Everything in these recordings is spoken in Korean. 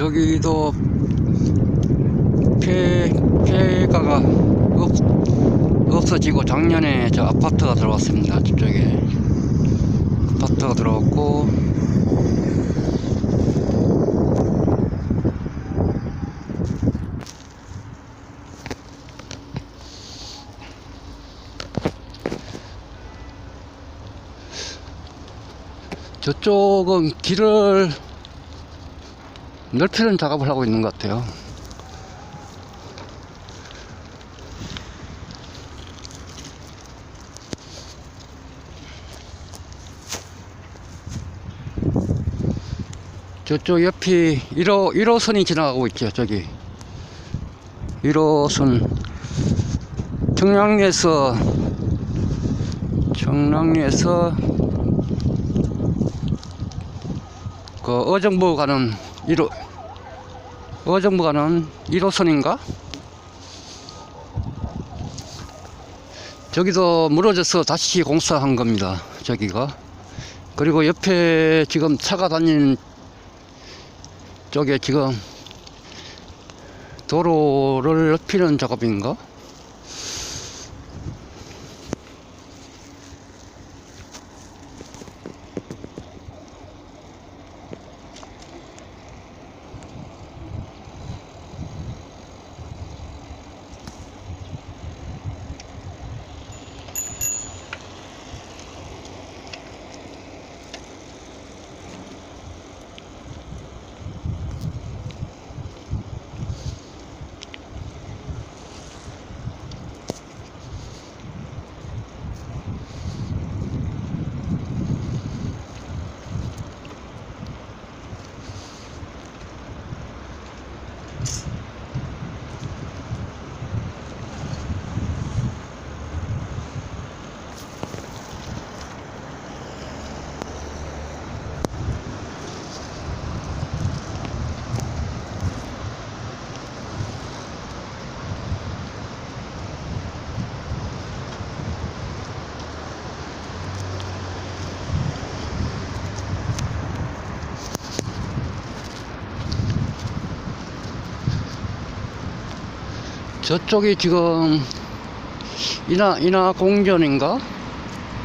저기도 폐, 폐가가 없, 없어지고 작년에 저 아파트가 들어왔습니다. 저쪽에 아파트가 들어왔고 저쪽은 길을 넓히는 작업을 하고 있는 것 같아요. 저쪽 옆이 1호, 1호선이 지나가고 있죠, 저기. 1호선. 청량리에서, 청량리에서, 그, 어정부 가는 1호, 어정부 가는 1호선인가? 저기도 무너져서 다시 공사한 겁니다, 저기가. 그리고 옆에 지금 차가 다니는 쪽에 지금 도로를 넓히는 작업인가? 저쪽이 지금 인하 인하 공전인가?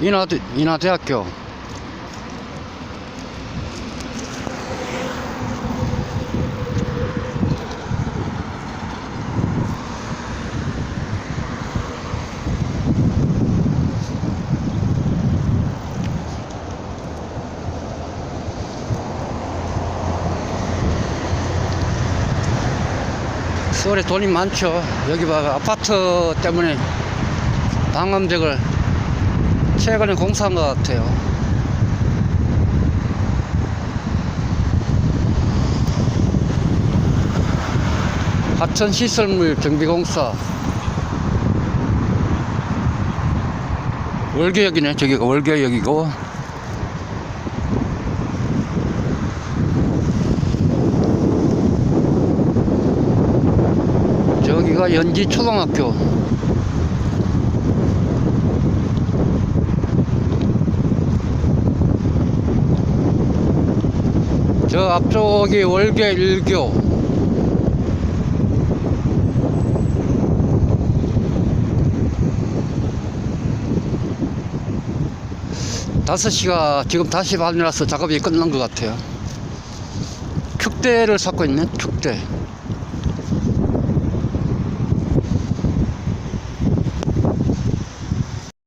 인하 인하 대학교. 서울에 돈이 많죠. 여기 봐 아파트 때문에 방음벽을 최근에 공사한 것 같아요. 하천 시설물 정비 공사 월계역이네 저기가 월계역이고 저기가 연지 초등학교. 저 앞쪽이 월계 일교. 다섯 시가 지금 다시 반이라서 작업이 끝난 것 같아요. 축대를 쌓고 있네 축대